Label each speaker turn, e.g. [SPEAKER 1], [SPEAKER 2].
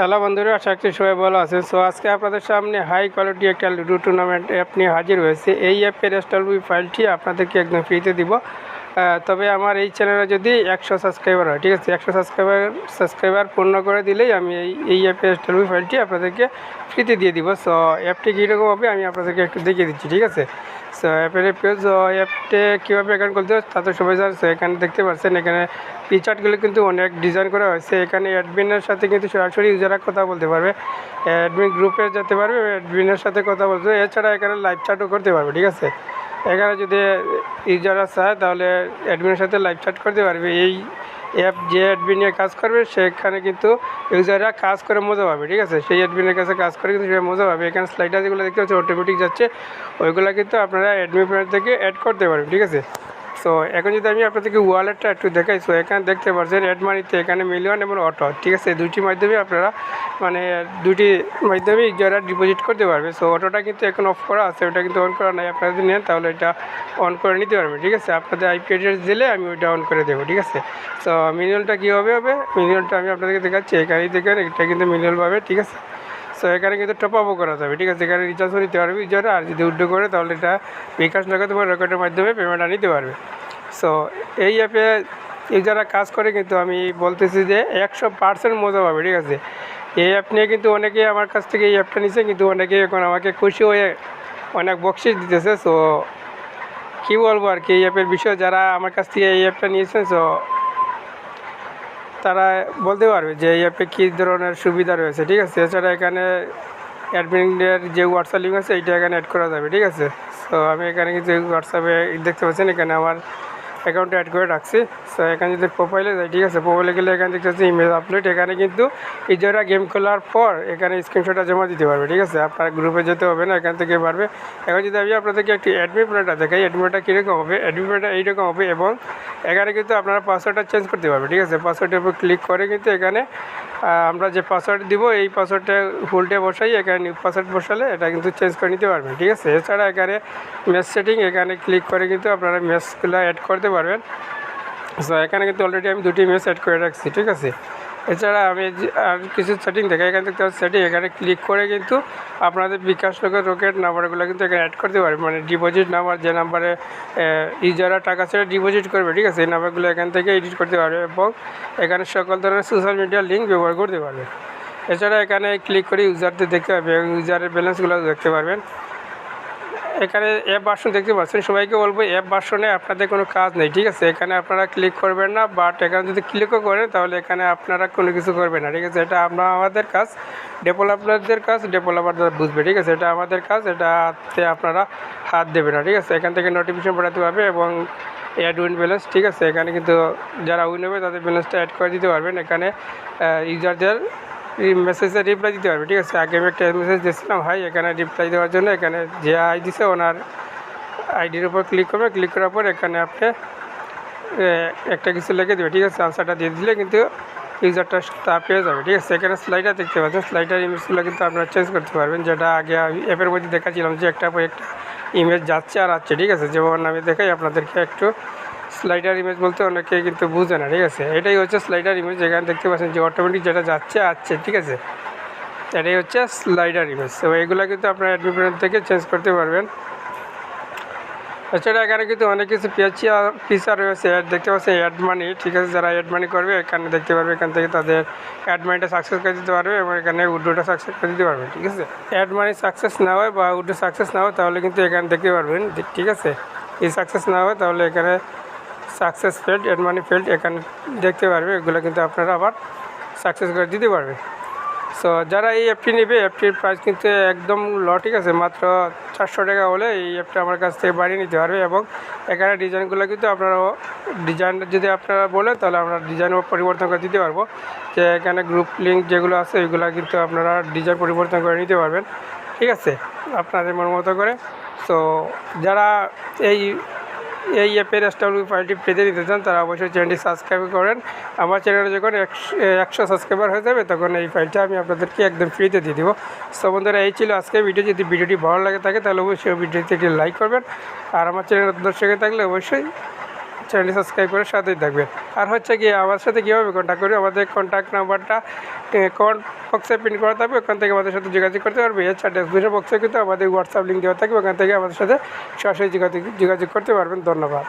[SPEAKER 1] Hello বন্ধুরা, আশা করছি সবাই ভালো আছেন। সো আজকে আপনাদের সামনে হাই কোয়ালিটি একটা লুডো টুর্নামেন্ট অ্যাপ নিয়ে হাজির হয়েছে। এই অ্যাপের এসটালবি ফাইলটি আপনাদেরকে একদম ফ্রিতে দিব। তবে আমার এই চ্যানেলে যদি একশো সাবস্ক্রাইবার হয় ঠিক আছে? একশো সাবস্ক্রাইবার সাবস্ক্রাইবার পূর্ণ করে দিলেই আমি এই এই অ্যাপের ফাইলটি আপনাদেরকে ফ্রিতে দিয়ে দিব। সো অ্যাপটি কীরকম হবে আমি আপনাদেরকে একটু দেখিয়ে দিচ্ছি ঠিক আছে? সো অ্যাপের পেজ অ্যাপটে কীভাবে অ্যাকাউন্ট করতে হয় তা তো সবাই So, এখানে দেখতে পাচ্ছেন এখানে পিচার্টগুলো কিন্তু অনেক ডিজাইন করা হয়েছে। এখানে অ্যাডমিনের সাথে কিন্তু সরাসরি ইউজাররা কথা বলতে পারবে। অ্যাডমিন গ্রুপে যেতে পারবে অ্যাডমিনের সাথে কথা বলতে। এছাড়া এখানে লাইভ চ্যাটও করতে পারবে ঠিক আছে? এখানে যদি ইউজাররা চায় তাহলে অ্যাডমিনের সাথে লাইভ চ্যাট করতে পারবে। এই অ্যাপ যে অ্যাডমিন নিয়ে কাজ করবে, সেখানে কিন্তু ইউজাররা কাজ করে মজা পাবে, ঠিক আছে? সেই অ্যাডমিনের কাছে কাজ করে কিন্তু সেটা মজা পাবে। এখানে স্লাইডার যেগুলো দেখতে পাচ্ছি অটোমেটিক যাচ্ছে। ওইগুলো কিন্তু আপনারা অ্যাডমিন থেকে অ্যাড করতে পারবেন, ঠিক আছে? সো এখন যদি আমি আপনাদেরকে ওয়ালেটটা একটু দেখাই সো এখানে দেখতে পাচ্ছেন মানিতে এখানে মিলিয়ন এবং অটো ঠিক আছে? দুইটি মাধ্যমে আপনারা মানে দুটি মাধ্যমে যারা ডিপোজিট করতে পারবে সো অটোটা কিন্তু এখন অফ করা আছে, ওটা কিন্তু অন করা নাই। আপনারা যদি নেন, তাহলে এটা অন করে নিতে পারবেন, ঠিক আছে? আপনাদের আইপি অ্যাড্রেস দিলে আমি ওইটা অন করে দেবো, ঠিক আছে? সো মিনিমামটা কীভাবে হবে মিনিমামটা আমি আপনাদেরকে দেখাচ্ছি। এখানেই দেখেন, এটা কিন্তু মিনিমাম পাবে ঠিক আছে? সো এখানে কিন্তু টপ আপও করা যাবে, ঠিক আছে? এখানে রিচার্জও নিতে পারবে ইউজাররা আর যদি উড্ডো করে, তাহলে এটা বিকাশ নগদ বা রকেটের মাধ্যমে পেমেন্টটা নিতে পারবে। সো এই অ্যাপে ইউজাররা কাজ করে কিন্তু আমি বলতেছি যে একশো পার্সেন্ট মজা পাবে, ঠিক আছে? এই অ্যাপ নিয়ে কিন্তু অনেকেই আমার কাছ থেকে এই অ্যাপটা নিচ্ছে কিন্তু অনেকেই এখন আমাকে খুশি হয়ে অনেক বকশিস দিতেছে। সো কী বলব আর কি, এই অ্যাপের বিষয়ে যারা আমার কাছ থেকে এই অ্যাপটা নিয়েছেন, সো তারা বলতে পারবে যে এই অ্যাপে কী ধরনের সুবিধা রয়েছে, ঠিক আছে? এছাড়া এখানে অ্যাডমিনের যে হোয়াটসঅ্যাপ লিঙ্ক আছে, এইটা এখানে অ্যাড করা যাবে, ঠিক আছে? তো আমি এখানে কিছু হোয়াটসঅ্যাপে দেখতে পাচ্ছেন, এখানে আমার অ্যাকাউন্টে অ্যাড করে রাখছি। সো এখানে যদি প্রোফাইলে যাই, ঠিক আছে? প্রোফাইলে গেলে এখানে দেখতে পাচ্ছি ইমেল আপলোড এখানে কিন্তু ইউজাররা গেম খেলার পর এখানে স্ক্রিনশটটা জমা দিতে পারবে, ঠিক আছে? আপনার গ্রুপে যেতে হবে না, এখান থেকে পারবে। এখন যদি আমি আপনাদেরকে একটি অ্যাডমিন প্ল্যানটা দেখাই অ্যাডমিনটা কীরকম হবে? অ্যাডমিন প্ল্যানটা এইরকম হবে এবং এখানে কিন্তু আপনারা পাসওয়ার্ডটা চেঞ্জ করতে পারবে, ঠিক আছে? পাসওয়ার্ডের উপর ক্লিক করে কিন্তু এখানে আমরা যে পাসওয়ার্ড দিব, এই পাসওয়ার্ডটা ফুলটে বসাই, এখানে নিউ পাসওয়ার্ড বসালে এটা কিন্তু চেঞ্জ করে নিতে পারবেন, ঠিক আছে? এছাড়া এখানে মেস সেটিং এখানে ক্লিক করে কিন্তু আপনারা মেসগুলো অ্যাড করতে পারবেন। সো এখানে কিন্তু অলরেডি আমি দুটি মেস অ্যাড করে রাখছি, ঠিক আছে? এছাড়া আমি আর কিছু সেটিং দেখাই, এখান থেকে সেটিং এখানে ক্লিক করে কিন্তু আপনাদের বিকাশ লোকের রকেট নাম্বারগুলো কিন্তু এখানে অ্যাড করতে পারবে মানে ডিপোজিট নাম্বার যে নাম্বারে ইউজাররা টাকা ছেড়ে ডিপোজিট করবে, ঠিক আছে? এই নাম্বারগুলো এখান থেকে এডিট করতে পারবে এবং এখানে সকল ধরনের সোশ্যাল মিডিয়ার লিঙ্ক ব্যবহার করতে পারবে। এছাড়া এখানে ক্লিক করে ইউজারদের দেখতে এবং ইউজারের ব্যালেন্সগুলো দেখতে পারবেন। এখানে অ্যাপ ভার্সন দেখতে পাচ্ছেন। সবাইকে বলব অ্যাপ ভার্সনে আপনাদের কোনো কাজ নেই, ঠিক আছে? এখানে আপনারা ক্লিক করবেন না বাট এখানে যদি ক্লিকও করেন, তাহলে এখানে আপনারা কোনো কিছু করবেন না, ঠিক আছে? এটা আমরা আমাদের কাজ। ডেভেলপারদের কাজ ডেভেলপারদের বুঝবে, ঠিক আছে? এটা আমাদের কাজ, এটাতে আপনারা হাত দেবে না, ঠিক আছে? এখান থেকে নোটিফিকেশন পাঠাতে পারবে এবং অ্যাড উইন ব্যালেন্স ঠিক আছে? এখানে কিন্তু যারা উইন হবে, তাদের ব্যালেন্সটা অ্যাড করে দিতে পারবেন। এখানে ইউজারদের মেসেজে রিপ্লাই দিতে পারবে, ঠিক আছে? আগে আমি একটা মেসেজ দিয়েছিলাম হাই এখানে রিপ্লাই দেওয়ার জন্য এখানে যে আই দিছে ওনার আইডির উপর ক্লিক করবে ক্লিক করার পর এখানে আপনি একটা কিছু লিখে দেবে, ঠিক আছে? আনসারটা দিয়ে দিলে কিন্তু ইউজারটা তা পেয়ে যাবে, ঠিক আছে? এখানে স্লাইডার দেখতে পাচ্ছেন স্লাইডার ইমেজগুলো কিন্তু আপনারা চেঞ্জ করতে পারবেন, যেটা আগে অ্যাপের মধ্যে দেখাচ্ছিলাম যে একটা একটা ইমেজ যাচ্ছে আর আসছে, ঠিক আছে? যেমন আমি দেখাই আপনাদেরকে একটু স্লাইডার ইমেজ বলতে অনেকে কিন্তু বুঝে না, ঠিক আছে? এটাই হচ্ছে স্লাইডার ইমেজ যেখানে দেখতে পাচ্ছেন যে অটোমেটিক যেটা যাচ্ছে, আসছে, ঠিক আছে? এটাই হচ্ছে স্লাইডার ইমেজ তো এইগুলো কিন্তু আপনার অ্যাডমিট থেকে চেঞ্জ করতে পারবেন। এছাড়া এখানে কিন্তু অনেক কিছু ফিচার রয়েছে। অ্যাড দেখতে পাচ্ছেন অ্যাড মানি ঠিক আছে? যারা অ্যাড মানি করবে, এখানে দেখতে পারবে, এখান থেকে তাদের অ্যাড মানিটা সাকসেস করে দিতে পারবে এবং এখানে উড্ডোটা সাকসেস করে দিতে পারবে, ঠিক আছে? অ্যাড মানি সাকসেস না হয় বা উড্ডো সাকসেস না হয়, তাহলে কিন্তু এখানে দেখতে পারবেন, ঠিক আছে? এই সাকসেস না হয়, তাহলে এখানে success failed add money failed এখানে দেখতে পারবে, এগুলো কিন্তু আপনারা আবার সাকসেস করে দিতে পারবে। সো যারা এই অ্যাপটি নেবে অ্যাপটির প্রাইস কিন্তু একদম ল ঠিক আছে? মাত্র চারশো টাকা হলে এই অ্যাপটা আমার কাছ থেকে বাড়িয়ে নিতে পারবে এবং এখানে ডিজাইনগুলো কিন্তু আপনারা ডিজাইন যদি আপনারা বলেন, তাহলে আমরা ডিজাইনও পরিবর্তন করে দিতে পারব। যে এখানে গ্রুপ লিঙ্ক যেগুলো আছে ওইগুলো কিন্তু আপনারা ডিজাইন পরিবর্তন করে নিতে পারবেন। ঠিক আছে? আপনাদের মন মতো করে। সো যারা এই এই অ্যাপের এসডাব্লিউ ফাইলটি পেতে নিতে চান, তারা অবশ্যই চ্যানেলটি সাবস্ক্রাইব করেন। আমার চ্যানেলে যখন একশো সাবস্ক্রাইবার হয়ে যাবে, তখন এই ফাইলটা আমি আপনাদেরকে একদম ফ্রিতে দিয়ে দিব। সো বন্ধুরা, এই ছিল আজকে ভিডিও যদি ভিডিওটি ভালো লাগে থাকে, তাহলে অবশ্যই ভিডিওতে একটি লাইক করবেন। আর আমার চ্যানেল দর্শকে থাকলে অবশ্যই চ্যানেলটি সাবস্ক্রাইব করে সাথেই থাকবেন। আর হচ্ছে কি আমার সাথে কীভাবে কন্ট্যাক্ট করবে? আমাদের কন্ট্যাক্ট নাম্বারটা কমেন্ট বক্সে প্রিন্ট করা থাকবে, ওখান থেকে আমাদের সাথে যোগাযোগ করতে পারবে। এছাড়া ডেসক্রিপশন বক্সে কিন্তু আমাদের হোয়াটসঅ্যাপ লিঙ্ক দেওয়া থাকবে ওখান থেকে আমাদের সাথে সরাসরি যোগাযোগ যোগাযোগ করতে পারবেন। ধন্যবাদ।